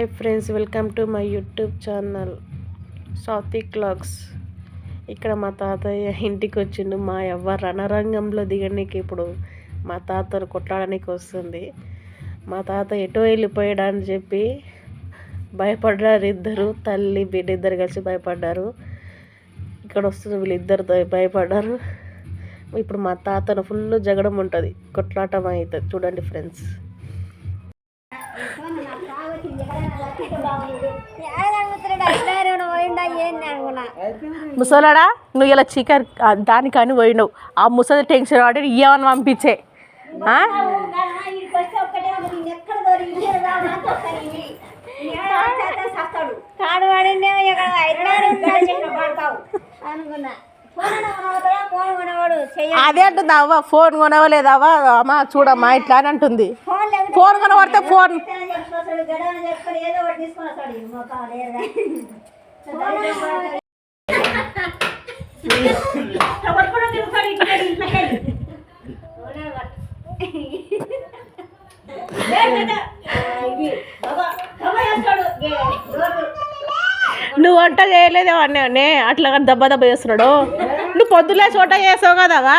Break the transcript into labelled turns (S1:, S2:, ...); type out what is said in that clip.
S1: Hi friends welcome to my YouTube channel Satvik clocks. ఇక్కడ మా తాతయ్య ఇంటికి వచ్చిండు. మా అవ్వ రణరంగంలో దిగడానికి ఇప్పుడు మా తాతను కొట్లాడడానికి వస్తుంది. మా తాత ఎటో వెళ్ళిపోయాడు అని చెప్పి భయపడ్డారు ఇద్దరు. తల్లి బిడ్డ ఇద్దరు కలిసి భయపడ్డారు. ఇక్కడ వస్తుంది వీళ్ళిద్దరు భయపడ్డారు. ఇప్పుడు మా తాతను ఫుల్ జగడం ఉంటుంది. కొట్లాటం అవుతుంది. చూడండి ఫ్రెండ్స్. ముసలాడా నువ్వు ఇలా చికెన్ దానికని పోయినావు ఆ ముసలి టెన్షన్ వాడి ఇవ్వని పంపించే. అదే అంటుంది అవ్వ ఫోన్ కొనవలేదవ్వ అమ్మ చూడమ్మా ఇట్లా అని అంటుంది.
S2: ఫోన్
S1: ఫోన్ కొనబడితే ఫోన్. నువ్వు వంట చేయలేదే అన్నీ నే అట్లా కానీ దెబ్బ దెబ్బ చేస్తున్నాడు. నువ్వు పొద్దులే చోట చేసావు కదవా